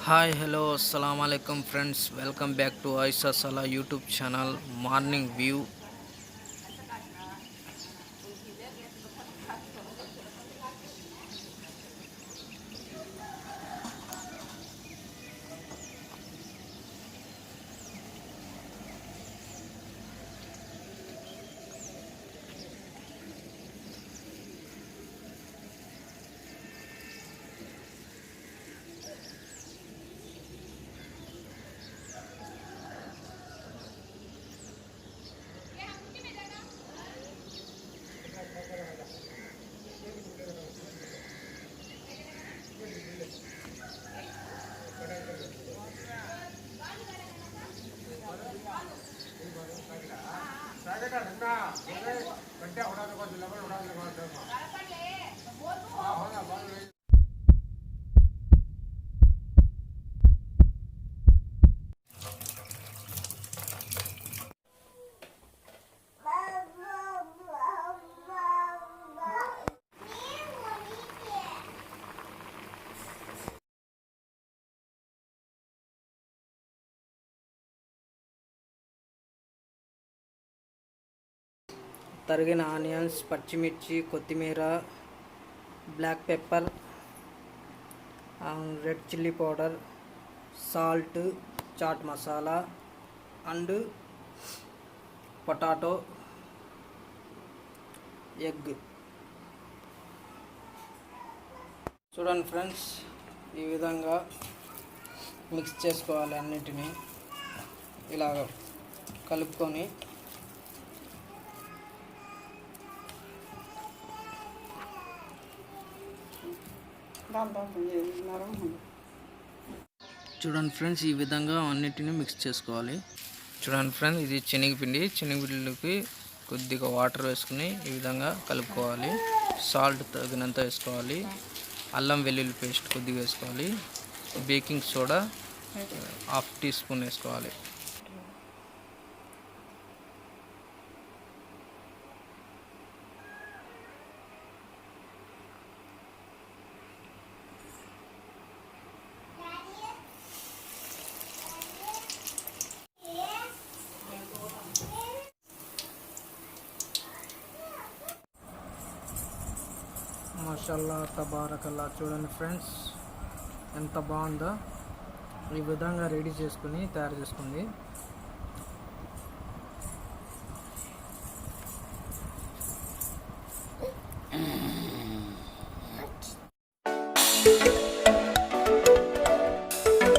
Hi, hello, assalamualaikum friends. Welcome back to Aisha Sala YouTube channel. Morning View. To ఐసా Salaar YouTube channel morning view తరిగిన onions పచ్చిమిర్చి కొత్తిమీర black pepper red chilli powder salt chaat masala and potato egg. చూడండి friends ఈ విధంగా mix చేసుకోవాలి అన్నిటినీ. ఇలాగ కలుపుకొని చూడండి ఫ్రెండ్స్ ఈ విధంగా అన్నిటిని మిక్స్ చేసుకోవాలి. చూడండి ఫ్రెండ్స్ ఇది శనగపిండి. శనగపిండికి కొద్దిగా వాటర్ వేసుకుని ఈ విధంగా కలుపుకోవాలి. సాల్ట్ తగినంత వేసుకోవాలి. అల్లం వెల్లుల్లి పేస్ట్ కొద్దిగా వేసుకోవాలి. Baking soda half teaspoon వేసుకోవాలి. మషల్లా తబారకల్లా. చూడండి ఫ్రెండ్స్ ఎంత బాగుందో. ఈ విధంగా రెడీ చేసుకుని తయారు చేసుకోండి